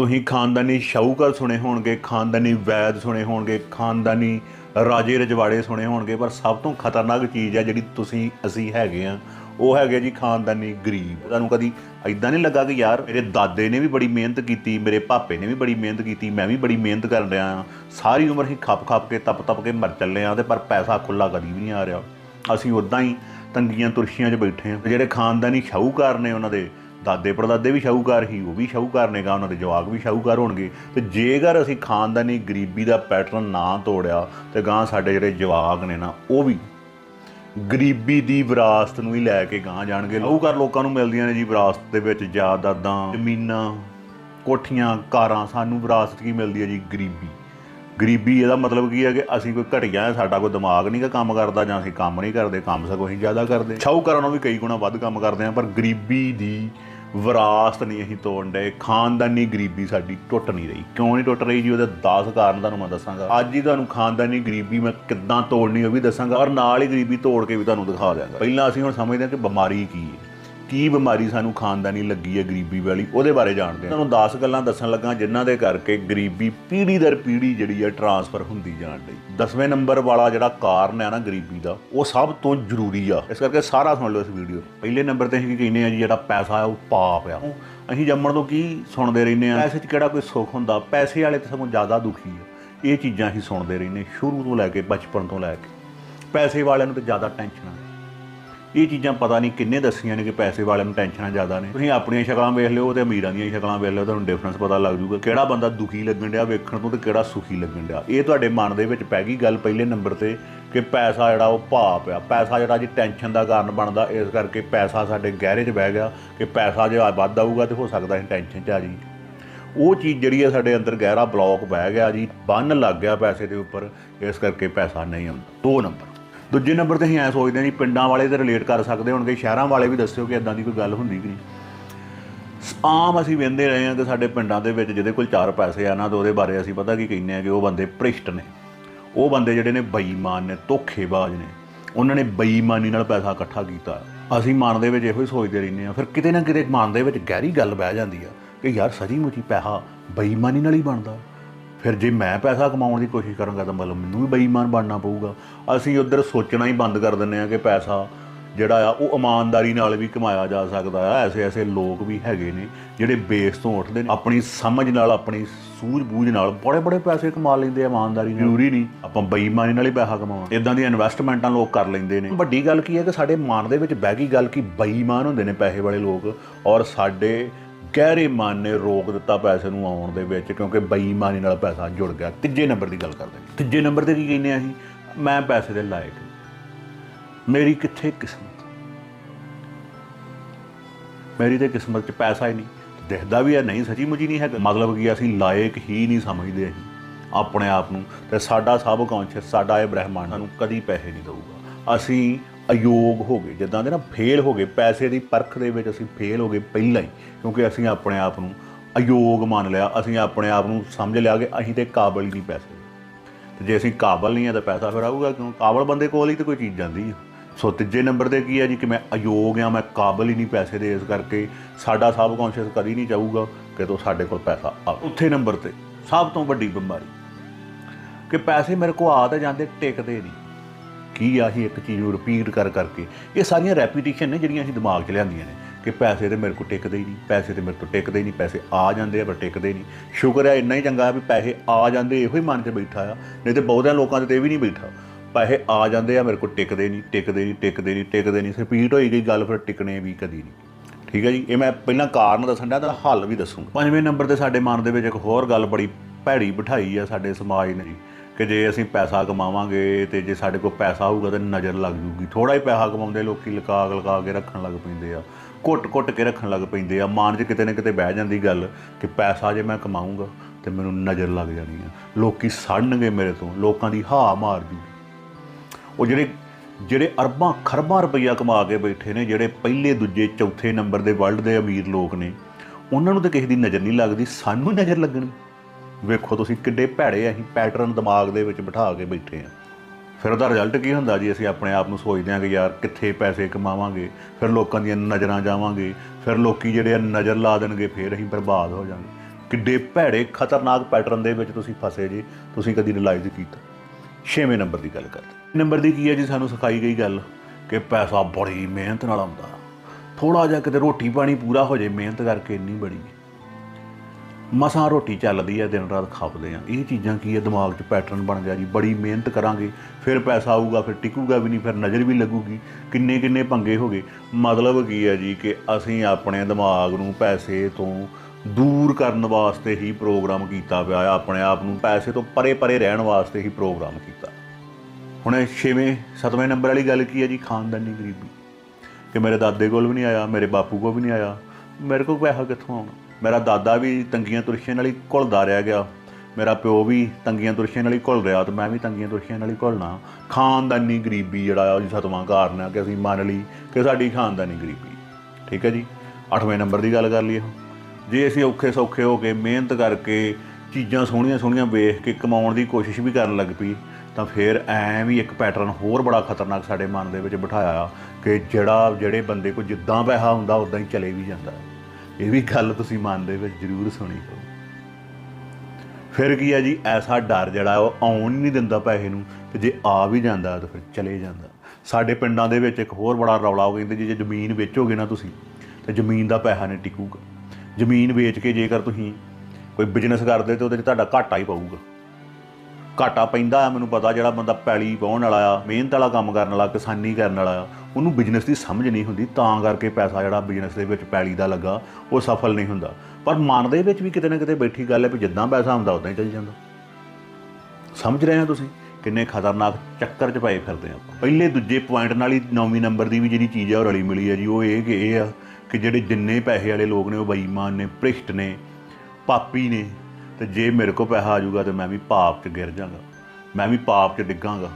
ਤੁਸੀਂ ਖਾਨਦਾਨੀ ਸ਼ਾਹੂਕਾਰ ਸੁਣੇ ਹੋਣਗੇ, ਖਾਨਦਾਨੀ ਵੈਦ ਸੁਣੇ ਹੋਣਗੇ, ਖਾਨਦਾਨੀ ਰਾਜੇ ਰਜਵਾੜੇ ਸੁਣੇ ਹੋਣਗੇ, ਪਰ ਸਭ ਤੋਂ ਖਤਰਨਾਕ ਚੀਜ਼ ਹੈ ਜਿਹੜੀ ਤੁਸੀਂ, ਅਸੀਂ ਹੈਗੇ ਆ ਉਹ ਹੈਗੇ ਜੀ ਖਾਨਦਾਨੀ ਗਰੀਬ। ਤੁਹਾਨੂੰ ਕਦੀ ਐਦਾਂ ਨਹੀਂ ਲੱਗਾ ਕਿ ਯਾਰ ਮੇਰੇ ਦਾਦੇ ਨੇ ਵੀ ਬੜੀ ਮਿਹਨਤ ਕੀਤੀ, ਮੇਰੇ ਪਾਪੇ ਨੇ ਵੀ ਬੜੀ ਮਿਹਨਤ ਕੀਤੀ, ਮੈਂ ਵੀ ਬੜੀ ਮਿਹਨਤ ਕਰ ਰਿਹਾ ਹਾਂ, ਸਾਰੀ ਉਮਰ ਹੀ ਖੱਪ ਖੱਪ ਕੇ, ਤਪ ਤਪ ਕੇ ਮਰ ਚੱਲੇ ਆ ਤੇ ਪਰ ਪੈਸਾ ਖੁੱਲਾ ਕਦੀ ਵੀ ਨਹੀਂ ਆ ਰਿਹਾ। ਅਸੀਂ ਉਦਾਂ ਹੀ ਤੰਗੀਆਂ ਤੁਰਸ਼ੀਆਂ 'ਚ ਬੈਠੇ ਆ ਜਿਹੜੇ ਖਾਨਦਾਨੀ ਸ਼ਾਹੂਕਾਰ ਨੇ ਉਹਨਾਂ ਦੇ ਦਾਦੇ ਪੜਦਾਦੇ ਵੀ ਸ਼ਾਹੂਕਾਰ ਹੀ ਉਹ ਵੀ ਸ਼ਾਹੂਕਾਰ ਨੇਗਾ ਉਹਨਾਂ ਦੇ ਜਵਾਕ ਵੀ ਸ਼ਾਹੂਕਾਰ ਹੋਣਗੇ। ਤੇ ਜੇਕਰ ਅਸੀਂ ਖਾਨਦਾਨੀ ਗਰੀਬੀ ਦਾ ਪੈਟਰਨ ਨਾ ਤੋੜਿਆ, ਤੇ ਗਾਂ ਸਾਡੇ ਜਿਹੜੇ ਜਵਾਕ ਨੇ ਨਾ, ਉਹ ਵੀ ਗਰੀਬੀ ਦੀ ਵਿਰਾਸਤ ਨੂੰ ਹੀ ਲੈ ਕੇ ਗਾਂ ਜਾਣਗੇ। ਸ਼ਾਹੂਕਾਰ ਲੋਕਾਂ ਨੂੰ ਮਿਲਦੀਆਂ ਨੇ ਜੀ ਵਿਰਾਸਤ ਦੇ ਵਿੱਚ, ਜਾਇਦਾਦਾਂ, ਜ਼ਮੀਨਾਂ, ਕੋਠੀਆਂ, ਕਾਰਾਂ, ਸਾਨੂੰ ਵਿਰਾਸਤ ਕੀ ਮਿਲਦੀ ਹੈ ਜੀ? ਗਰੀਬੀ। ਗਰੀਬੀ ਇਹਦਾ ਮਤਲਬ ਕੀ ਹੈ ਕਿ ਅਸੀਂ ਕੋਈ ਘਟੀਆ ਹੈ, ਸਾਡਾ ਕੋਈ ਦਿਮਾਗ ਨਹੀਂ ਕੰਮ ਕਰਦਾ, ਜਾਂ ਅਸੀਂ ਕੰਮ ਨਹੀਂ ਕਰਦੇ, ਕੰਮ ਸਗੋਂ ਅਸੀਂ ਜ਼ਿਆਦਾ ਕਰਦੇ। ਸ਼ਾਹੂਕਾਰਾਂ ਨੂੰ ਵੀ ਕਈ ਗੁਣਾ ਵੱਧ ਕੰਮ ਕਰਦੇ ਆ ਪਰ ਗਰੀਬੀ ਦੀ ਵਿਰਾਸਤ ਨਹੀਂ ਅਸੀਂ ਤੋੜਨ ਡਏ। ਖਾਨਦਾਨੀ ਗਰੀਬੀ ਸਾਡੀ ਟੁੱਟ ਨਹੀਂ ਰਹੀ। ਕਿਉਂ ਨਹੀਂ ਟੁੱਟ ਰਹੀ ਜੀ? ਉਹਦੇ 10 ਕਾਰਨ ਤੁਹਾਨੂੰ ਮੈਂ ਦੱਸਾਂਗਾ। ਅੱਜ ਹੀ ਤੁਹਾਨੂੰ ਖਾਨਦਾਨੀ ਗਰੀਬੀ ਮੈਂ ਕਿੱਦਾਂ ਤੋੜਨੀ ਉਹ ਵੀ ਦੱਸਾਂਗਾ ਔਰ ਨਾਲ ਹੀ ਗਰੀਬੀ ਤੋੜ ਕੇ ਵੀ ਤੁਹਾਨੂੰ ਦਿਖਾ ਦਿਆਂਗਾ। ਪਹਿਲਾਂ ਅਸੀਂ ਹੁਣ ਸਮਝਦੇ ਹਾਂ ਕਿ ਬਿਮਾਰੀ ਕੀ ਹੈ। ਕੀ ਬਿਮਾਰੀ ਸਾਨੂੰ ਖਾਨਦਾਨੀ ਲੱਗੀ ਹੈ ਗਰੀਬੀ ਵਾਲੀ, ਉਹਦੇ ਬਾਰੇ ਜਾਣਦੇ ਹਾਂ। ਤੁਹਾਨੂੰ 10 ਗੱਲਾਂ ਦੱਸਣ ਲੱਗਾ ਜਿਨ੍ਹਾਂ ਦੇ ਕਰਕੇ ਗਰੀਬੀ ਪੀੜ੍ਹੀ ਦਰ ਪੀੜ੍ਹੀ ਜਿਹੜੀ ਹੈ ਟਰਾਂਸਫਰ ਹੁੰਦੀ ਜਾਣ ਲਈ 10ਵੇਂ ਨੰਬਰ ਵਾਲਾ ਜਿਹੜਾ ਕਾਰਨ ਹੈ ਨਾ ਗਰੀਬੀ ਦਾ, ਉਹ ਸਭ ਤੋਂ ਜ਼ਰੂਰੀ ਆ। ਇਸ ਕਰਕੇ ਸਾਰਾ ਸੁਣ ਲਓ ਇਸ ਵੀਡੀਓ। ਪਹਿਲੇ ਨੰਬਰ ਤੇ ਅਸੀਂ ਕਹਿੰਦੇ ਆ ਜੀ, ਜਿਹੜਾ ਪੈਸਾ ਆ ਉਹ ਪਾਪ ਆ। ਅਸੀਂ ਜੰਮਣ ਤੋਂ ਕੀ ਸੁਣਦੇ ਰਹਿੰਦੇ ਆ ਪੈਸੇ 'ਚ ਕਿਹੜਾ ਕੋਈ ਸੁੱਖ ਹੁੰਦਾ? ਪੈਸੇ ਵਾਲੇ ਤਾਂ ਸਗੋਂ ਜ਼ਿਆਦਾ ਦੁਖੀ ਆ। ਇਹ ਚੀਜ਼ਾਂ ਅਸੀਂ ਸੁਣਦੇ ਰਹਿੰਦੇ ਸ਼ੁਰੂ ਤੋਂ ਲੈ ਕੇ, ਬਚਪਨ ਤੋਂ ਲੈ ਕੇ। ਪੈਸੇ ਵਾਲਿਆਂ ਨੂੰ ਤਾਂ ਜ਼ਿਆਦਾ ਟੈਨਸ਼ਨਾਂ ਨੇ ਇਹ ਚੀਜ਼ਾਂ ਪਤਾ ਨਹੀਂ ਕਿੰਨੇ ਦੱਸੀਆਂ ਨੇ ਕਿ ਪੈਸੇ ਵਾਲਿਆਂ ਨੂੰ ਟੈਨਸ਼ਨਾਂ ਜ਼ਿਆਦਾ ਨੇ। ਤੁਸੀਂ ਆਪਣੀਆਂ ਸ਼ਕਲਾਂ ਵੇਖ ਲਿਓ ਤੇ ਅਮੀਰਾਂ ਦੀਆਂ ਸ਼ਕਲਾਂ ਵੇਖ ਲਿਓ, ਤੁਹਾਨੂੰ ਡਿਫਰੈਂਸ ਪਤਾ ਲੱਗ ਜੂਗਾ ਕਿਹੜਾ ਬੰਦਾ ਦੁਖੀ ਲੱਗਣ ਡਿਆ ਵੇਖਣ ਤੋਂ ਤੇ ਕਿਹੜਾ ਸੁਖੀ ਲੱਗਣ ਡਿਆ। ਇਹ ਤੁਹਾਡੇ ਮਨ ਦੇ ਵਿੱਚ ਪੈ ਗਈ ਗੱਲ ਪਹਿਲੇ ਨੰਬਰ ਤੇ ਕਿ ਪੈਸਾ ਜਿਹੜਾ ਉਹ ਭਾਪ ਆ। ਪੈਸਾ ਜਿਹੜਾ ਜੀ ਟੈਨਸ਼ਨ ਦਾ ਕਾਰਨ ਬਣਦਾ, ਇਸ ਕਰਕੇ ਪੈਸਾ ਸਾਡੇ ਗਹਿਰੇ 'ਚ ਬਹਿ ਗਿਆ ਕਿ ਪੈਸਾ ਜੇ ਵੱਧ ਆਊਗਾ ਤੇ ਹੋ ਸਕਦਾ ਅਸੀਂ ਟੈਨਸ਼ਨ 'ਚ ਆ ਜੀ ਉਹ ਚੀਜ਼ ਜਿਹੜੀ ਹੈ ਸਾਡੇ ਅੰਦਰ ਗਹਿਰਾ ਬਲੌਕ ਬਹਿ ਗਿਆ ਜੀ, ਬੰਨ ਲੱਗ ਗਿਆ ਪੈਸੇ ਦੇ ਉੱਪਰ, ਇਸ ਕਰਕੇ ਪੈਸਾ ਨਹੀਂ ਆਉਂਦਾ। ਦੋ ਨੰਬਰ। ਦੂਜੇ ਨੰਬਰ ਤੇ ਅਸੀਂ ਐ ਸੋਚਦੇ ਹਾਂ ਜੀ, ਪਿੰਡਾਂ ਵਾਲੇ ਤੇ ਰਿਲੇਟ ਕਰ ਸਕਦੇ ਹੋਣਗੇ, ਸ਼ਹਿਰਾਂ ਵਾਲੇ ਵੀ ਦੱਸਿਓ ਕਿ ਇਦਾਂ ਦੀ ਕੋਈ ਗੱਲ ਹੁੰਦੀ ਕਿ ਨਹੀਂ। ਆਮ ਅਸੀਂ ਵੇਂਦੇ ਰਹੇ ਹਾਂ ਕਿ ਸਾਡੇ ਪਿੰਡਾਂ ਦੇ ਵਿੱਚ ਜਿਹਦੇ ਕੋਲ ਚਾਰ ਪੈਸੇ ਆ ਨਾ, ਤੇ ਉਹਦੇ ਬਾਰੇ ਅਸੀਂ ਪਤਾ ਕੀ ਕਹਿੰਦੇ ਆ ਕਿ ਉਹ ਬੰਦੇ ਭ੍ਰਿਸ਼ਟ ਨੇ। ਉਹ ਬੰਦੇ ਜਿਹੜੇ ਨੇ ਬੇਈਮਾਨ ਨੇ, ਧੋਖੇਬਾਜ਼ ਨੇ। ਉਹਨਾਂ ਨੇ ਬੇਈਮਾਨੀ ਨਾਲ ਪੈਸਾ ਇਕੱਠਾ ਕੀਤਾ। ਅਸੀਂ ਮਨ ਦੇ ਵਿੱਚ ਇਹੋ ਹੀ ਸੋਚਦੇ ਰਹਿੰਦੇ ਆ ਫਿਰ ਕਿਤੇ ਨਾ ਕਿਤੇ ਮਨ ਦੇ ਵਿੱਚ ਗਹਿਰੀ ਗੱਲ ਬਹਿ ਜਾਂਦੀ ਆ ਕਿ ਯਾਰ ਸੱਚੀ ਮੁੱਚੀ ਪੈਸਾ ਬੇਈਮਾਨੀ ਨਾਲ ਹੀ ਬਣਦਾ। ਫਿਰ ਜੇ ਮੈਂ ਪੈਸਾ ਕਮਾਉਣ ਦੀ ਕੋਸ਼ਿਸ਼ ਕਰਾਂਗਾ ਤਾਂ ਮਤਲਬ ਮੈਨੂੰ ਵੀ ਬੇਈਮਾਨ ਬਣਨਾ ਪਊਗਾ। ਅਸੀਂ ਉਧਰ ਸੋਚਣਾ ਹੀ ਬੰਦ ਕਰ ਦਿੰਦੇ ਆ ਕਿ ਪੈਸਾ ਜਿਹੜਾ ਆ ਉਹ ਇਮਾਨਦਾਰੀ ਨਾਲ ਵੀ ਕਮਾਇਆ ਜਾ ਸਕਦਾ ਆ। ਐਸੇ ਐਸੇ ਲੋਕ ਵੀ ਹੈਗੇ ਨੇ ਜਿਹੜੇ ਬੇਸ ਤੋਂ ਉੱਠਦੇ ਨੇ। ਆਪਣੀ ਸਮਝ ਨਾਲ ਆਪਣੀ ਸੂਝ-ਬੂਝ ਨਾਲ ਬੜੇ ਬੜੇ ਪੈਸੇ ਕਮਾ ਲੈਂਦੇ ਆ ਇਮਾਨਦਾਰੀ ਨਾਲ। ਜ਼ਰੂਰੀ ਨਹੀਂ। ਆਪਾਂ ਬੇਈਮਾਨੀ ਨਾਲ ਹੀ ਪੈਸਾ ਕਮਾਉਣਾ। ਇਦਾਂ ਦੀਆਂ ਇਨਵੈਸਟਮੈਂਟਾਂ ਲੋਕ ਕਰ ਲੈਂਦੇ ਨੇ। ਵੱਡੀ ਗੱਲ ਕੀ ਹੈ ਕਿ ਸਾਡੇ ਮਨ ਦੇ ਵਿੱਚ ਬਹਿ ਗਈ ਗੱਲ ਕਿ ਬੇਈਮਾਨ ਹੁੰਦੇ ਨੇ ਪੈਸੇ ਵਾਲੇ ਲੋਕ ਔਰ ਸਾਡੇ ਗਹਿਰੇ ਮਨ ਨੇ ਰੋਕ ਦਿੱਤਾ ਪੈਸੇ ਨੂੰ ਆਉਣ ਦੇ ਵਿੱਚ, ਕਿਉਂਕਿ ਬੇਈਮਾਨੀ ਨਾਲ ਪੈਸਾ ਜੁੜ ਗਿਆ। ਤੀਜੇ ਨੰਬਰ ਦੀ ਗੱਲ ਕਰਦੇ ਤੀਜੇ ਨੰਬਰ ਤੇ ਕੀ ਕਹਿੰਦੇ ਅਸੀਂ? ਮੈਂ ਪੈਸੇ ਦੇ ਲਾਇਕ ਨਹੀਂ। ਮੇਰੀ ਕਿੱਥੇ ਕਿਸਮਤ? ਮੇਰੀ ਤੇ ਕਿਸਮਤ 'ਚ ਪੈਸਾ ਹੀ ਨਹੀਂ। ਦਿਖਦਾ ਵੀ ਹੈ, ਨਹੀਂ ਸੱਚੀ ਮੁੱਚੀ ਨਹੀਂ ਹੈਗਾ। ਮਤਲਬ ਕੀ ਅਸੀਂ ਲਾਇਕ ਹੀ ਨਹੀਂ ਸਮਝਦੇ ਅਸੀਂ। ਆਪਣੇ ਆਪ ਨੂੰ। ਤੇ ਸਾਡਾ ਸਭ ਕੌਨਸ਼ੀਅਸ ਸਾਡਾ ਇਹ ਬ੍ਰਹਿਮੰਡ ਨੂੰ ਕਦੀ ਪੈਸੇ ਨਹੀਂ ਦੇਊਗਾ। ਅਸੀਂ ਅਯੋਗ ਹੋ ਗਏ, ਜਿੱਦਾਂ ਦੇ ਨਾ ਫੇਲ ਹੋ ਗਏ, ਪੈਸੇ ਦੀ ਪਰਖ ਦੇ ਵਿੱਚ ਅਸੀਂ ਫੇਲ ਹੋ ਗਏ ਪਹਿਲਾਂ ਹੀ, ਕਿਉਂਕਿ ਅਸੀਂ ਆਪਣੇ ਆਪ ਨੂੰ ਅਯੋਗ ਮੰਨ ਲਿਆ, ਅਸੀਂ ਆਪਣੇ ਆਪ ਨੂੰ ਸਮਝ ਲਿਆ ਕਿ ਅਸੀਂ ਤੇ ਕਾਬਲ ਹੀ ਨਹੀਂ ਪੈਸੇ ਦੇ। ਤੇ ਜੇ ਅਸੀਂ ਕਾਬਲ ਨਹੀਂ ਆ ਤਾਂ ਪੈਸਾ ਫਿਰ ਆਊਗਾ ਕਿਉਂ? ਕਾਬਲ ਬੰਦੇ ਕੋਲ ਹੀ ਤੇ ਕੋਈ ਚੀਜ਼ ਜਾਂਦੀ ਹੈ ਸੋ ਤੀਜੇ ਨੰਬਰ ਤੇ ਕੀ ਹੈ ਜੀ ਕਿ ਮੈਂ ਅਯੋਗ ਆ, ਮੈਂ ਕਾਬਲ ਹੀ ਨਹੀਂ ਪੈਸੇ ਦੇ ਇਸ ਕਰਕੇ ਸਾਡਾ ਸਬ ਕੌਨਸ਼ੀਅਸ ਕਦੀ ਨਹੀਂ ਚਾਹੂਗਾ ਕਿ ਤੋ ਸਾਡੇ ਕੋਲ ਪੈਸਾ ਆ। ਉੱਥੇ ਨੰਬਰ ਤੇ ਸਭ ਤੋਂ ਵੱਡੀ ਬਿਮਾਰੀ ਕਿ ਪੈਸੇ ਮੇਰੇ ਕੋਲ ਆ ਤਾਂ ਜਾਂਦੇ, ਟਿਕਦੇ ਨਹੀਂ। ਕੀ ਆ ਅਸੀਂ ਇੱਕ ਚੀਜ਼ ਨੂੰ ਰਿਪੀਟ ਕਰ ਕਰਕੇ, ਇਹ ਸਾਰੀਆਂ ਰੈਪੀਟੀਸ਼ਨ ਨੇ ਜਿਹੜੀਆਂ ਅਸੀਂ ਦਿਮਾਗ 'ਚ ਲਿਆਂਦੀਆਂ ਨੇ ਕਿ ਪੈਸੇ ਤੇ ਮੇਰੇ ਕੋਲ ਟਿਕਦੇ ਹੀ ਨਹੀਂ, ਪੈਸੇ ਤੇ ਮੇਰੇ ਤੋਂ ਟਿਕਦੇ ਹੀ ਨਹੀਂ, ਪੈਸੇ ਆ ਜਾਂਦੇ ਆ ਪਰ ਟਿਕਦੇ ਨਹੀਂ। ਸ਼ੁਕਰ ਹੈ ਇੰਨਾ ਹੀ ਚੰਗਾ ਹੈ ਵੀ ਪੈਸੇ ਆ ਜਾਂਦੇ, ਇਹੋ ਹੀ ਮਨ 'ਚ ਬੈਠਾ ਆ, ਨਹੀਂ ਤੇ ਬਹੁਤਿਆਂ ਲੋਕਾਂ ਦੇ ਤੇ ਇਹ ਵੀ ਨਹੀਂ ਬੈਠਾ। ਪੈਸੇ ਆ ਜਾਂਦੇ ਆ, ਮੇਰੇ ਕੋਲ ਟਿਕਦੇ ਨਹੀਂ ਟਿਕਦੇ ਨਹੀਂ ਟਿਕਦੇ ਨਹੀਂ ਟਿਕਦੇ ਨਹੀਂ ਰਿਪੀਟ ਹੋਈ ਗਈ ਗੱਲ ਫਿਰ ਟਿਕਣੇ ਵੀ ਕਦੀ ਨਹੀਂ। ਠੀਕ ਹੈ ਜੀ? ਇਹ ਮੈਂ ਪਹਿਲਾਂ ਕਾਰਨ ਦੱਸਣ ਡਿਆ ਤਾਂ ਹੱਲ ਵੀ ਦੱਸੂਗਾ। ਪੰਜਵੇਂ ਨੰਬਰ ਤੇ ਸਾਡੇ ਮਨ ਦੇ ਵਿੱਚ ਇੱਕ ਹੋਰ ਗੱਲ ਬੜੀ ਭੈੜੀ ਬਿਠਾਈ ਆ ਸਾਡੇ ਸਮਾਜ ਨੇ ਜੀ। ਕਿ ਜੇ ਅਸੀਂ ਪੈਸਾ ਕਮਾਵਾਂਗੇ ਤੇ ਜੇ ਸਾਡੇ ਕੋਲ ਪੈਸਾ ਹੋਊਗਾ ਤਾਂ ਨਜ਼ਰ ਲੱਗ ਜੂਗੀ। ਥੋੜਾ ਹੀ ਪੈਸਾ ਕਮਾਉਂਦੇ ਲੋਕੀ ਲਕਾ ਲਕਾ ਕੇ ਰੱਖਣ ਲੱਗ ਪੈਂਦੇ ਆ। ਘੁੱਟ-ਘੁੱਟ ਕੇ ਰੱਖਣ ਲੱਗ ਪੈਂਦੇ ਆ। ਮਨ 'ਚ ਕਿਤੇ ਨਾ ਕਿਤੇ ਬਹਿ ਜਾਂਦੀ ਗੱਲ ਕਿ ਪੈਸਾ ਜੇ ਮੈਂ ਕਮਾਊਂਗਾ ਤੇ ਮੈਨੂੰ ਨਜ਼ਰ ਲੱਗ ਜਾਣੀ ਆ। ਲੋਕੀ ਸੜਨਗੇ ਮੇਰੇ ਤੋਂ, ਲੋਕਾਂ ਦੀ ਹਾ ਮਾਰ ਜੂ ਉਹ ਜਿਹੜੇ ਜਿਹੜੇ ਅਰਬਾਂ ਖਰਬਾਂ ਰੁਪਈਆ ਕਮਾ ਕੇ ਬੈਠੇ ਨੇ, ਜਿਹੜੇ ਪਹਿਲੇ, ਦੂਜੇ, ਚੌਥੇ ਨੰਬਰ ਦੇ ਵਰਲਡ ਦੇ ਅਮੀਰ ਲੋਕ ਨੇ, ਉਹਨਾਂ ਨੂੰ ਤਾਂ ਕਿਸੇ ਦੀ ਨਜ਼ਰ ਨਹੀਂ ਲੱਗਦੀ, ਸਾਨੂੰ ਨਜ਼ਰ ਲੱਗਣੀ। ਵੇਖੋ ਤੁਸੀਂ ਕਿੱਡੇ ਭੈੜੇ ਅਸੀਂ ਪੈਟਰਨ ਦਿਮਾਗ ਦੇ ਵਿੱਚ ਬਿਠਾ ਕੇ ਬੈਠੇ ਆ ਫਿਰ ਉਹਦਾ ਰਿਜ਼ਲਟ ਕੀ ਹੁੰਦਾ ਜੀ? ਅਸੀਂ ਆਪਣੇ ਆਪ ਨੂੰ ਸੋਚਦੇ ਹਾਂ ਕਿ ਯਾਰ ਕਿੱਥੇ ਪੈਸੇ ਕਮਾਵਾਂਗੇ, ਫਿਰ ਲੋਕਾਂ ਦੀਆਂ ਨਜ਼ਰਾਂ ਜਾਵਾਂਗੇ, ਫਿਰ ਲੋਕੀ ਜਿਹੜੇ ਆ ਨਜ਼ਰ ਲਾ ਦੇਣਗੇ, ਫਿਰ ਅਸੀਂ ਬਰਬਾਦ ਹੋ ਜਾਵਾਂਗੇ। ਕਿੱਡੇ ਭੈੜੇ, ਖਤਰਨਾਕ ਪੈਟਰਨ ਦੇ ਵਿੱਚ ਤੁਸੀਂ ਫਸੇ ਜੀ। ਤੁਸੀਂ ਕਦੀ ਰਿਅਲਾਈਜ਼ ਕੀਤਾ। ਛੇਵੇਂ ਨੰਬਰ ਦੀ ਗੱਲ ਕਰਦੇ ਨੰਬਰ ਦੀ ਕੀ ਹੈ ਜੀ? ਸਾਨੂੰ ਸਿਖਾਈ ਗਈ ਗੱਲ ਕਿ ਪੈਸਾ ਬੜੀ ਮਿਹਨਤ ਨਾਲ ਆਉਂਦਾ। ਥੋੜਾ ਜਿਹਾ ਕਿਤੇ ਰੋਟੀ ਪਾਣੀ ਪੂਰਾ ਹੋ ਜੇ ਮਿਹਨਤ ਕਰਕੇ ਇੰਨੀ ਬੜੀ ਮਸਾਂ ਰੋਟੀ ਚੱਲਦੀ ਹੈ ਦਿਨ ਰਾਤ ਖਾਪਦੇ ਆ। ਇਹ ਚੀਜ਼ਾਂ ਕੀ ਹੈ ਦਿਮਾਗ 'ਚ ਪੈਟਰਨ ਬਣ ਗਿਆ ਜੀ। ਬੜੀ ਮਿਹਨਤ ਕਰਾਂਗੇ, ਫਿਰ ਪੈਸਾ ਆਊਗਾ, ਫਿਰ ਟਿਕੂਗਾ ਵੀ ਨਹੀਂ, ਫਿਰ ਨਜ਼ਰ ਵੀ ਲੱਗੂਗੀ। ਕਿੰਨੇ ਕਿੰਨੇ ਪੰਗੇ ਹੋ ਗਏ। ਮਤਲਬ ਕੀ ਹੈ ਜੀ ਕਿ ਅਸੀਂ ਆਪਣੇ ਦਿਮਾਗ ਨੂੰ ਪੈਸੇ ਤੋਂ ਦੂਰ ਕਰਨ ਵਾਸਤੇ ਹੀ ਪ੍ਰੋਗਰਾਮ ਕੀਤਾ ਪਿਆ ਆਪਣੇ ਆਪ ਨੂੰ ਪੈਸੇ ਤੋਂ ਪਰੇ ਪਰੇ ਰਹਿਣ ਵਾਸਤੇ ਹੀ ਪ੍ਰੋਗਰਾਮ ਕੀਤਾ। ਹੁਣ ਇਹ ਛੇਵੇਂ, ਸੱਤਵੇਂ ਨੰਬਰ ਵਾਲੀ ਗੱਲ ਕੀ ਹੈ ਜੀ? ਖਾਨਦਾਨੀ ਗਰੀਬੀ। ਕਿ ਮੇਰੇ ਦਾਦੇ ਕੋਲ ਵੀ ਨਹੀਂ ਆਇਆ, ਮੇਰੇ ਬਾਪੂ ਕੋਲ ਵੀ ਨਹੀਂ ਆਇਆ। ਮੇਰੇ ਕੋਲ ਪੈਸਾ ਕਿੱਥੋਂ ਆਉਣਾ? ਮੇਰਾ ਦਾਦਾ ਵੀ ਤੰਗੀਆਂ ਤੁਰਸ਼ੀਆਂ ਨਾਲ ਹੀ ਘੁਲਦਾ ਰਹਿ ਗਿਆ। ਮੇਰਾ ਪਿਓ ਵੀ ਤੰਗੀਆਂ ਤੁਰਸ਼ੀਆਂ ਨਾਲ ਹੀ ਘੁਲ ਰਿਹਾ ਤੇ ਮੈਂ ਵੀ ਤੰਗੀਆਂ ਤੁਰਸ਼ੀਆਂ ਨਾਲ ਹੀ ਘੁਲਣਾ। ਖਾਨਦਾਨੀ ਗਰੀਬੀ ਜਿਹੜਾ ਆ, ਉਹਦੀ ਸਤਵਾਂ ਕਾਰਨ ਆ ਕਿ ਅਸੀਂ ਮੰਨ ਲਈ ਕਿ ਸਾਡੀ ਖਾਨਦਾਨੀ ਗਰੀਬੀ। ਠੀਕ ਹੈ ਜੀ? ਅੱਠਵੇਂ ਨੰਬਰ ਦੀ ਗੱਲ ਕਰ ਲਈਏ ਜੇ ਅਸੀਂ ਔਖੇ ਸੌਖੇ ਹੋ ਕੇ ਮਿਹਨਤ ਕਰਕੇ ਚੀਜ਼ਾਂ ਸੋਹਣੀਆਂ ਸੋਹਣੀਆਂ ਵੇਖ ਕੇ ਕਮਾਉਣ ਦੀ ਕੋਸ਼ਿਸ਼ ਵੀ ਕਰਨ ਲੱਗ ਪਈ, ਤਾਂ ਫਿਰ ਐਂ ਵੀ ਇੱਕ ਪੈਟਰਨ ਹੋਰ ਬੜਾ ਖਤਰਨਾਕ ਸਾਡੇ ਮਨ ਦੇ ਵਿੱਚ ਬਿਠਾਇਆ ਕਿ ਜਿਹੜਾ, ਜਿਹੜੇ ਬੰਦੇ ਕੋਲ ਜਿੱਦਾਂ ਪੈਸਾ ਹੁੰਦਾ ਉਦਾਂ ਹੀ ਚਲੇ ਵੀ ਜਾਂਦਾ। ਇਹ ਵੀ ਗੱਲ ਤੁਸੀਂ ਮਨ ਦੇ ਵਿੱਚ ਜ਼ਰੂਰ ਸੁਣੀ ਹੋ ਫਿਰ ਕੀ ਹੈ ਜੀ, ਐਸਾ ਡਰ ਜਿਹੜਾ ਉਹ ਆਉਣ ਨਹੀਂ ਦਿੰਦਾ ਪੈਸੇ ਨੂੰ, ਤੇ ਜੇ ਆ ਵੀ ਜਾਂਦਾ ਤਾਂ ਫਿਰ ਚਲੇ ਜਾਂਦਾ। ਸਾਡੇ ਪਿੰਡਾਂ ਦੇ ਵਿੱਚ ਇੱਕ ਹੋਰ ਬੜਾ ਰੌਲਾ ਉਹ ਕਹਿੰਦੇ ਜੀ, ਜੇ ਜ਼ਮੀਨ ਵੇਚੋਗੇ ਨਾ ਤੁਸੀਂ, ਤੇ ਜ਼ਮੀਨ ਦਾ ਪੈਸਾ ਨਹੀਂ ਟਿਕੂਗਾ। ਜ਼ਮੀਨ ਵੇਚ ਕੇ ਜੇਕਰ ਤੁਸੀਂ ਕੋਈ ਬਿਜ਼ਨਸ ਕਰਦੇ ਤੇ ਉਹਦੇ 'ਚ ਤੁਹਾਡਾ ਘਾਟਾ ਹੀ ਪਊਗਾ। ਘਾਟਾ ਪੈਂਦਾ ਆ ਮੈਨੂੰ ਪਤਾ ਜਿਹੜਾ ਬੰਦਾ ਪੈਲੀ ਪਾਉਣ ਵਾਲਾ ਆ, ਮਿਹਨਤ ਵਾਲਾ ਕੰਮ ਕਰਨ ਵਾਲਾ, ਕਿਸਾਨੀ ਕਰਨ ਵਾਲਾ ਆ ਉਹਨੂੰ ਬਿਜ਼ਨਸ ਦੀ ਸਮਝ ਨਹੀਂ ਹੁੰਦੀ, ਤਾਂ ਕਰਕੇ ਪੈਸਾ ਜਿਹੜਾ ਬਿਜ਼ਨਸ ਦੇ ਵਿੱਚ ਪੈਲੀ ਦਾ ਲੱਗਾ, ਉਹ ਸਫਲ ਨਹੀਂ ਹੁੰਦਾ। ਪਰ ਮਨ ਦੇ ਵਿੱਚ ਵੀ ਕਿਤੇ ਨਾ ਕਿਤੇ ਬੈਠੀ ਗੱਲ ਹੈ ਵੀ ਜਿੱਦਾਂ ਪੈਸਾ ਆਉਂਦਾ ਉਦਾਂ ਹੀ ਚੱਲ ਜਾਂਦਾ। ਸਮਝ ਰਹੇ ਹੋ ਤੁਸੀਂ? ਕਿੰਨੇ ਖਤਰਨਾਕ ਚੱਕਰ 'ਚ ਪਏ ਫਿਰਦੇ ਆ ਪਹਿਲੇ ਦੂਜੇ ਪੁਆਇੰਟ ਨਾਲ ਹੀ ਨੌਵੀਂ ਨੰਬਰ ਦੀ ਵੀ ਜਿਹੜੀ ਚੀਜ਼ ਆ, ਉਹ ਰਲੀ ਮਿਲੀ ਆ ਜੀ। ਉਹ ਇਹ ਕਿ ਇਹ ਆ ਕਿ ਜਿਹੜੇ ਜਿੰਨੇ ਪੈਸੇ ਵਾਲੇ ਲੋਕ ਨੇ, ਉਹ ਬੇਈਮਾਨ ਨੇ, ਭ੍ਰਿਸ਼ਟ ਨੇ, ਪਾਪੀ ਨੇ, ਤੇ ਜੇ ਮੇਰੇ ਕੋਲ ਪੈਸਾ ਆ ਜਾਊਗਾ ਤੇ ਮੈਂ ਵੀ ਪਾਪ 'ਚ ਗਿਰ ਜਾਵਾਂਗਾ। ਮੈਂ ਵੀ ਪਾਪ 'ਚ ਡਿੱਗਾਂਗਾ।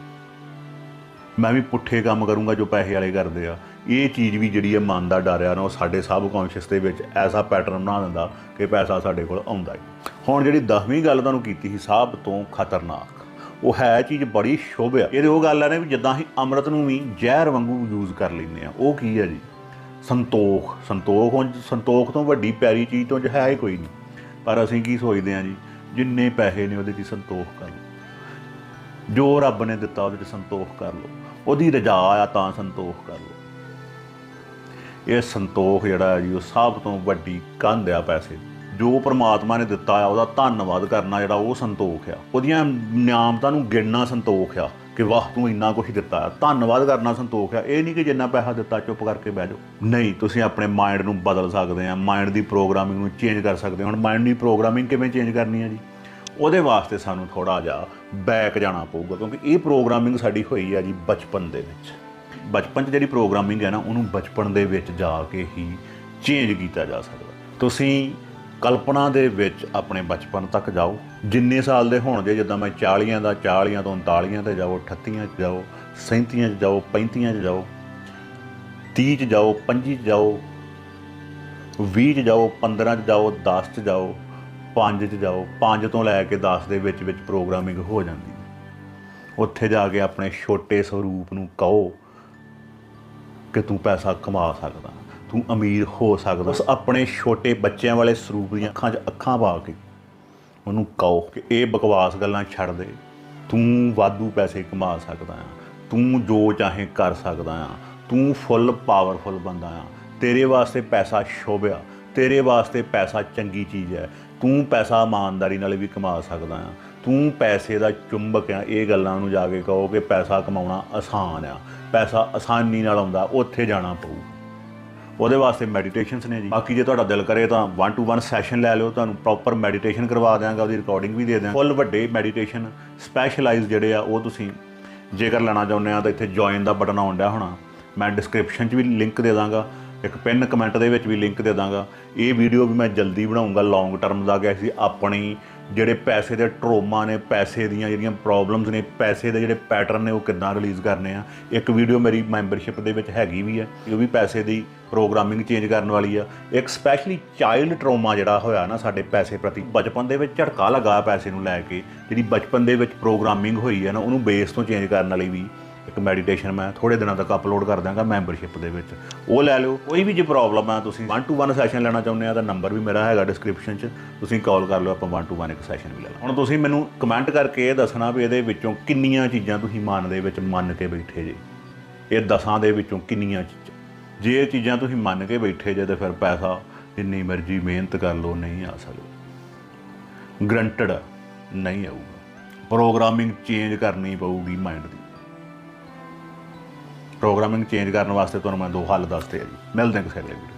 ਮੈਂ ਵੀ ਪੁੱਠੇ ਕੰਮ ਕਰੂੰਗਾ ਜੋ ਪੈਸੇ ਵਾਲੇ ਕਰਦੇ ਆ। ਇਹ ਚੀਜ਼ ਵੀ ਜਿਹੜੀ ਹੈ ਮਨ ਦਾ ਡਰ ਆ ਨਾ, ਉਹ ਸਾਡੇ ਸਬ ਕੌਨਸ਼ੀਅਸ ਦੇ ਵਿੱਚ ਐਸਾ ਪੈਟਰਨ ਬਣਾ ਦਿੰਦਾ ਕਿ ਪੈਸਾ ਸਾਡੇ ਕੋਲ ਆਉਂਦਾ ਹੈ। ਹੁਣ ਜਿਹੜੀ 10ਵੀਂ ਗੱਲ ਤੁਹਾਨੂੰ ਕੀਤੀ ਸੀ, ਸਭ ਤੋਂ ਖਤਰਨਾਕ, ਉਹ ਹੈ ਚੀਜ਼ ਬੜੀ ਸ਼ੁਭ ਆ। ਇਹਦੇ ਉਹ ਗੱਲ ਆ ਨੇ ਵੀ ਜਿੱਦਾਂ ਅਸੀਂ ਅੰਮ੍ਰਿਤ ਨੂੰ ਵੀ ਜ਼ਹਿਰ ਵਾਂਗੂ ਯੂਜ਼ ਕਰ ਲੈਂਦੇ ਆ। ਉਹ ਕੀ ਹੈ ਜੀ? ਸੰਤੋਖ ਸੰਤੋਖ ਸੰਤੋਖ ਤੋਂ ਵੱਡੀ ਪਿਆਰੀ ਚੀਜ਼ ਤੋਂ ਹੈ ਹੀ ਕੋਈ ਨਹੀਂ। ਪਰ ਅਸੀਂ ਕੀ ਸੋਚਦੇ ਆ ਜੀ? ਜਿੰਨੇ ਪੈਸੇ ਨੇ ਉਹਦੇ 'ਚ ਸੰਤੋਖ ਕਰ ਲਓ। ਜੋ ਰੱਬ ਨੇ ਦਿੱਤਾ ਉਹਦੇ 'ਚ ਸੰਤੋਖ ਕਰ ਲਓ। ਉਹਦੀ ਰਜ਼ਾ ਆ ਤਾਂ ਸੰਤੋਖ ਕਰ ਲਓ। ਇਹ ਸੰਤੋਖ ਜਿਹੜਾ ਜੀ, ਉਹ ਸਭ ਤੋਂ ਵੱਡੀ ਕੰਧ ਆ ਪੈਸੇ ਜੋ ਪ੍ਰਮਾਤਮਾ ਨੇ ਦਿੱਤਾ ਆ, ਉਹਦਾ ਧੰਨਵਾਦ ਕਰਨਾ ਜਿਹੜਾ ਉਹ ਸੰਤੋਖ ਆ। ਉਹਦੀਆਂ ਨਿਆਮਤਾਂ ਨੂੰ ਗਿਣਨਾ ਸੰਤੋਖ ਆ ਕਿ ਵਾਹ, ਤੂੰ ਇੰਨਾ ਕੁਝ ਦਿੱਤਾ ਆ। ਧੰਨਵਾਦ ਕਰਨਾ ਸੰਤੋਖ ਆ। ਇਹ ਨਹੀਂ ਕਿ ਜਿੰਨਾ ਪੈਸਾ ਦਿੱਤਾ, ਚੁੱਪ ਕਰਕੇ ਬਹਿ ਜਾਓ। ਨਹੀਂ, ਤੁਸੀਂ ਆਪਣੇ ਮਾਈਂਡ ਨੂੰ ਬਦਲ ਸਕਦੇ ਆ। ਮਾਈਂਡ ਦੀ ਪ੍ਰੋਗਰਾਮਿੰਗ ਨੂੰ ਚੇਂਜ ਕਰ ਸਕਦੇ ਹੋ। ਹੁਣ ਮਾਈਂਡ ਦੀ ਪ੍ਰੋਗਰਾਮਿੰਗ ਕਿਵੇਂ ਚੇਂਜ ਕਰਨੀ ਆ ਜੀ? ਉਹਦੇ ਵਾਸਤੇ ਸਾਨੂੰ ਥੋੜਾ ਜਿਹਾ ਬੈਕ ਜਾਣਾ ਪਊਗਾ, ਕਿਉਂਕਿ ਇਹ ਪ੍ਰੋਗਰਾਮਿੰਗ ਸਾਡੀ ਹੋਈ ਆ ਜੀ ਬਚਪਨ ਦੇ ਵਿੱਚ। ਬਚਪਨ 'ਚ ਜਿਹੜੀ ਪ੍ਰੋਗਰਾਮਿੰਗ ਹੈ ਨਾ, ਉਹਨੂੰ ਬਚਪਨ ਦੇ ਵਿੱਚ ਜਾ ਕੇ ਹੀ ਚੇਂਜ ਕੀਤਾ ਜਾ ਸਕਦਾ। ਤੁਸੀਂ ਕਲਪਨਾ ਦੇ ਵਿੱਚ ਆਪਣੇ ਬਚਪਨ ਤੱਕ ਜਾਓ। ਜਿੰਨੇ ਸਾਲ ਦੇ ਹੋਣਗੇ, ਜਿੱਦਾਂ ਮੈਂ 40 ਦਾ 40 ਤੋਂ 39 ਤੇ ਜਾਓ 38 ਚ ਜਾਓ 37 ਚ ਜਾਓ 35 ਚ ਜਾਓ 30 ਚ ਜਾਓ 25 ਚ ਜਾਓ 20 ਚ ਜਾਓ 15 ਚ ਜਾਓ 10 ਚ ਜਾਓ 5 ਚ ਜਾਓ 5 ਤੋਂ ਲੈ ਕੇ 10 ਦੇ ਵਿੱਚ ਵਿੱਚ ਪ੍ਰੋਗਰਾਮਿੰਗ ਹੋ ਜਾਂਦੀ ਹੈ। ਉੱਥੇ ਜਾ ਕੇ ਆਪਣੇ ਛੋਟੇ ਸਰੂਪ ਨੂੰ ਕਹੋ ਕਿ ਤੂੰ ਪੈਸਾ ਕਮਾ ਸਕਦਾ, ਤੂੰ ਅਮੀਰ ਹੋ ਸਕਦਾ। ਬਸ ਆਪਣੇ ਛੋਟੇ ਬੱਚਿਆਂ ਵਾਲੇ ਸਰੂਪ ਦੀਆਂ ਅੱਖਾਂ 'ਚ ਅੱਖਾਂ ਪਾ ਕੇ ਉਹਨੂੰ ਕਹੋ ਕਿ ਇਹ ਬਕਵਾਸ ਗੱਲਾਂ ਛੱਡ ਦੇ। ਤੂੰ ਵਾਧੂ ਪੈਸੇ ਕਮਾ ਸਕਦਾ ਆ, ਤੂੰ ਜੋ ਚਾਹੇ ਕਰ ਸਕਦਾ ਆ, ਤੂੰ ਫੁੱਲ ਪਾਵਰਫੁਲ ਬੰਦਾ ਆ। ਤੇਰੇ ਵਾਸਤੇ ਪੈਸਾ ਸ਼ੋਭਿਆ, ਤੇਰੇ ਵਾਸਤੇ ਪੈਸਾ ਚੰਗੀ ਚੀਜ਼ ਹੈ ਤੂੰ ਪੈਸਾ ਇਮਾਨਦਾਰੀ ਨਾਲ ਵੀ ਕਮਾ ਸਕਦਾ ਆ। ਤੂੰ ਪੈਸੇ ਦਾ ਚੁੰਬਕ ਆ। ਇਹ ਗੱਲਾਂ ਨੂੰ ਜਾ ਕੇ ਕਹੋ ਕਿ ਪੈਸਾ ਕਮਾਉਣਾ ਆਸਾਨ ਆ। ਪੈਸਾ ਆਸਾਨੀ ਨਾਲ ਆਉਂਦਾ, ਉੱਥੇ ਜਾਣਾ ਪਊ। ਉਹਦੇ ਵਾਸਤੇ ਮੈਡੀਟੇਸ਼ਨਸ ਨੇ ਜੀ। ਬਾਕੀ ਜੇ ਤੁਹਾਡਾ ਦਿਲ ਕਰੇ ਤਾਂ 1 ਟੂ 1 ਸੈਸ਼ਨ ਲੈ ਲਿਓ। ਤੁਹਾਨੂੰ ਪ੍ਰੋਪਰ ਮੈਡੀਟੇਸ਼ਨ ਕਰਵਾ ਦਿਆਂਗਾ, ਉਹਦੀ ਰਿਕਾਰਡਿੰਗ ਵੀ ਦੇ ਦਿਆਂਗਾ। ਫੁੱਲ ਵੱਡੇ ਮੈਡੀਟੇਸ਼ਨ ਸਪੈਸ਼ਲਾਈਜ਼ ਜਿਹੜੇ ਆ, ਉਹ ਤੁਸੀਂ ਜੇਕਰ ਲੈਣਾ ਚਾਹੁੰਦੇ ਆ ਤਾਂ ਇੱਥੇ ਜੁਆਇਨ ਦਾ ਬਟਨ ਆਉਂਦਾ ਹੋਣਾ। ਮੈਂ ਡਿਸਕ੍ਰਿਪਸ਼ਨ 'ਚ ਵੀ ਲਿੰਕ ਦੇ ਦਾਂਗਾ। ਇੱਕ ਪਿੰਨ ਕਮੈਂਟ ਦੇ ਵਿੱਚ ਵੀ ਲਿੰਕ ਦੇ ਦਾਂਗਾ। ਇਹ ਵੀਡੀਓ ਵੀ ਮੈਂ ਜਲਦੀ ਬਣਾਉਂਗਾ ਲੌਂਗ ਟਰਮ ਦਾ ਕਿ ਅਸੀਂ ਆਪਣੀ ਜਿਹੜੇ ਪੈਸੇ ਦੇ ਟਰੋਮਾ ਨੇ, ਪੈਸੇ ਦੀਆਂ ਜਿਹੜੀਆਂ ਪ੍ਰੋਬਲਮਸ ਨੇ, ਪੈਸੇ ਦੇ ਜਿਹੜੇ ਪੈਟਰਨ ਨੇ ਉਹ ਕਿੱਦਾਂ ਰਿਲੀਜ਼ ਕਰਨੇ ਆ। ਇੱਕ ਵੀਡੀਓ ਮੇਰੀ ਮੈਂਬਰਸ਼ਿਪ ਦੇ ਵਿੱਚ ਹੈਗੀ ਵੀ ਹੈ ਉਹ ਵੀ ਪੈਸੇ ਦੀ ਪ੍ਰੋਗਰਾਮਿੰਗ ਚੇਂਜ ਕਰਨ ਵਾਲੀ ਆ। ਇੱਕ ਸਪੈਸ਼ਲੀ ਚਾਈਲਡ ਟਰੋਮਾ ਜਿਹੜਾ ਹੋਇਆ ਨਾ ਸਾਡੇ ਪੈਸੇ ਪ੍ਰਤੀ, ਬਚਪਨ ਦੇ ਵਿੱਚ ਝਟਕਾ ਲੱਗਾ ਪੈਸੇ ਨੂੰ ਲੈ ਕੇ। ਜਿਹੜੀ ਬਚਪਨ ਦੇ ਵਿੱਚ ਪ੍ਰੋਗਰਾਮਿੰਗ ਹੋਈ ਹੈ ਨਾ, ਉਹਨੂੰ ਬੇਸ ਤੋਂ ਚੇਂਜ ਕਰਨ ਵਾਲੀ ਵੀ। ਇੱਕ ਮੈਡੀਟੇਸ਼ਨ ਮੈਂ ਥੋੜੇ ਦਿਨਾਂ ਤੱਕ ਅਪਲੋਡ ਕਰ ਦਾਂਗਾ ਮੈਂਬਰਸ਼ਿਪ ਦੇ ਵਿੱਚ। ਉਹ ਲੈ ਲਿਓ, ਕੋਈ ਵੀ ਜੇ ਪ੍ਰੋਬਲਮ ਆ, ਤੁਸੀਂ 1 ਟੂ 1 ਸੈਸ਼ਨ ਲੈਣਾ ਚਾਹੁੰਦੇ ਆ, ਤਾਂ ਨੰਬਰ ਵੀ ਮੇਰਾ ਹੈਗਾ ਡਿਸਕ੍ਰਿਪਸ਼ਨ 'ਚ, ਤੁਸੀਂ ਕਾਲ ਕਰ ਲਿਓ, ਆਪਾਂ 1 ਟੂ 1 ਇੱਕ ਸੈਸ਼ਨ ਵੀ ਲੈ ਲਾਂਗੇ। ਹੁਣ ਤੁਸੀਂ ਮੈਨੂੰ ਕਮੈਂਟ ਕਰਕੇ ਇਹ ਦੱਸਣਾ ਵੀ ਇਹਦੇ ਵਿੱਚੋਂ ਕਿੰਨੀਆਂ ਚੀਜ਼ਾਂ ਤੁਸੀਂ ਮਨ ਦੇ ਵਿੱਚ ਮੰਨ ਕੇ ਬੈਠੇ ਜੇ। ਇਹ ਦਸਾਂ ਦੇ ਵਿੱਚੋਂ ਕਿੰਨੀਆਂ ਚੀਜ਼ਾਂ ਜੇ ਇਹ ਚੀਜ਼ਾਂ ਤੁਸੀਂ ਮੰਨ ਕੇ ਬੈਠੇ ਜੇ, ਤਾਂ ਫਿਰ ਪੈਸਾ, ਜਿੰਨੀ ਮਰਜ਼ੀ ਮਿਹਨਤ ਕਰ ਲਓ, ਨਹੀਂ ਆ ਸਕਦਾ। ਗਰੰਟਡ ਨਹੀਂ ਆਊਗਾ। ਪ੍ਰੋਗਰਾਮਿੰਗ ਚੇਂਜ ਕਰਨੀ ਪਊਗੀ ਮਾਈਂਡ ਦੀ। ਪ੍ਰੋਗਰਾਮਿੰਗ ਚੇਂਜ ਕਰਨ ਵਾਸਤੇ ਤੁਹਾਨੂੰ ਮੈਂ ਦੋ ਹੱਲ ਦੱਸਦੇ ਆ ਜੀ। ਮਿਲਦੇ ਹਾਂ ਕਿਸੇ ਅਗਲੇ ਵੀਡੀਓ